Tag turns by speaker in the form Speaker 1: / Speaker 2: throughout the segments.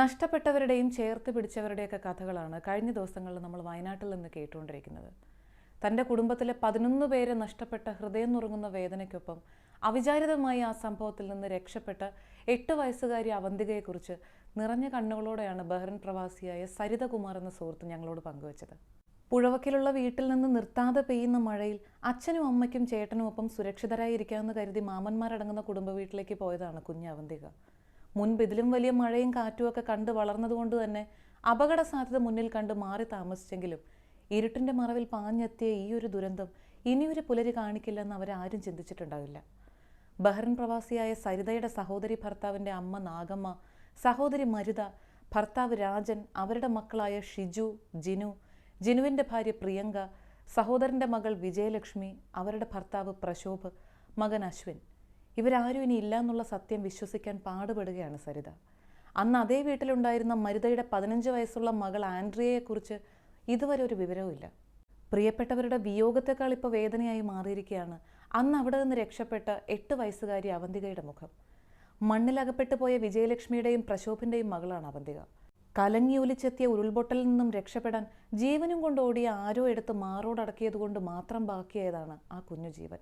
Speaker 1: നഷ്ടപ്പെട്ടവരുടെയും ചേർത്ത് പിടിച്ചവരുടെയൊക്കെ കഥകളാണ് കഴിഞ്ഞ ദിവസങ്ങളിൽ നമ്മൾ വയനാട്ടിൽ നിന്ന് കേട്ടുകൊണ്ടിരിക്കുന്നത്. തന്റെ കുടുംബത്തിലെ പതിനൊന്ന് പേരെ നഷ്ടപ്പെട്ട ഹൃദയം നുറുങ്ങുന്ന വേദനയ്ക്കൊപ്പം അവിചാരിതമായി ആ സംഭവത്തിൽ നിന്ന് രക്ഷപ്പെട്ട എട്ട് വയസ്സുകാരി അവന്തികയെക്കുറിച്ച് നിറഞ്ഞ കണ്ണുകളോടെയാണ് ബഹ്റിൻ പ്രവാസിയായ സരിതകുമാർ എന്ന സുഹൃത്ത് ഞങ്ങളോട് പങ്കുവച്ചത്. പുഴവക്കിലുള്ള വീട്ടിൽ നിന്ന് നിർത്താതെ പെയ്യുന്ന മഴയിൽ അച്ഛനും അമ്മയ്ക്കും ചേട്ടനും ഒപ്പം സുരക്ഷിതരായി ഇരിക്കാമെന്ന് കരുതി മാമന്മാരടങ്ങുന്ന കുടുംബ വീട്ടിലേക്ക് പോയതാണ് കുഞ്ഞ് അവന്തിക. മുൻപ് ഇതിലും വലിയ മഴയും കാറ്റുമൊക്കെ കണ്ട് വളർന്നതുകൊണ്ട് തന്നെ അപകട സാധ്യത മുന്നിൽ കണ്ട് മാറി താമസിച്ചെങ്കിലും ഇരുട്ടിന്റെ മറവിൽ പാഞ്ഞെത്തിയ ഈ ഒരു ദുരന്തം ഇനിയൊരു പുലരി കാണിക്കില്ലെന്ന് അവരാരും ചിന്തിച്ചിട്ടുണ്ടാവില്ല. ബഹ്റിൻ പ്രവാസിയായ സരിതയുടെ സഹോദരി ഭർത്താവിന്റെ അമ്മ നാഗമ്മ സഹോദരി മരുത ഭർത്താവ് രാജൻ അവരുടെ മക്കളായ ഷിജു ജിനു ജിനുവിന്റെ ഭാര്യ പ്രിയങ്ക സഹോദരന്റെ മകൾ വിജയലക്ഷ്മി അവരുടെ ഭർത്താവ് പ്രശോഭ് മകൻ അശ്വിൻ. ഇവരാരും ഇനി ഇല്ല എന്നുള്ള സത്യം വിശ്വസിക്കാൻ പാടുപെടുകയാണ് സരിത. അന്ന് അതേ വീട്ടിലുണ്ടായിരുന്ന മരുതയുടെ പതിനഞ്ച് വയസ്സുള്ള മകൾ ആൻഡ്രിയയെക്കുറിച്ച് ഇതുവരെ ഒരു വിവരവുമില്ല പ്രിയപ്പെട്ടവരുടെ വിയോഗത്തെക്കാൾ ഇപ്പോൾ വേദനയായി മാറിയിരിക്കുകയാണ് അന്ന് അവിടെ നിന്ന് രക്ഷപ്പെട്ട എട്ട് വയസ്സുകാരി അവന്തികയുടെ മുഖം. മണ്ണിലകപ്പെട്ടു പോയ വിജയലക്ഷ്മിയുടെയും പ്രശോഭിന്റെയും മകളാണ് അവന്തിക. കലങ്ങിയൊലിച്ചെത്തിയ ഉരുൾപൊട്ടലിൽ നിന്നും രക്ഷപ്പെടാൻ ജീവനും കൊണ്ട് ഓടിയ ആരോ എടുത്ത് മാറോടടക്കിയതുകൊണ്ട് മാത്രം ബാക്കിയായതാണ് ആ കുഞ്ഞു ജീവൻ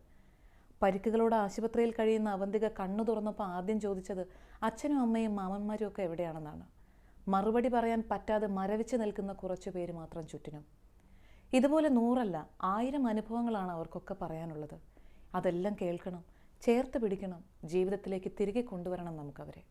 Speaker 1: പരിക്കുകളോട് ആശുപത്രിയിൽ കഴിയുന്ന അവന്തിക കണ്ണു തുറന്നപ്പോൾ ആദ്യം ചോദിച്ചത് അച്ഛനും അമ്മയും മാമന്മാരും ഒക്കെ എവിടെയാണെന്നാണ്. മറുപടി പറയാൻ പറ്റാതെ മരവിച്ച് നിൽക്കുന്ന കുറച്ചു പേര് മാത്രം ചുറ്റിനും. ഇതുപോലെ നൂറല്ല ആയിരം അനുഭവങ്ങളാണ് അവർക്കൊക്കെ പറയാനുള്ളത്. അതെല്ലാം കേൾക്കണം ചേർത്ത് പിടിക്കണം ജീവിതത്തിലേക്ക് തിരികെ കൊണ്ടുവരണം നമുക്കവരെ.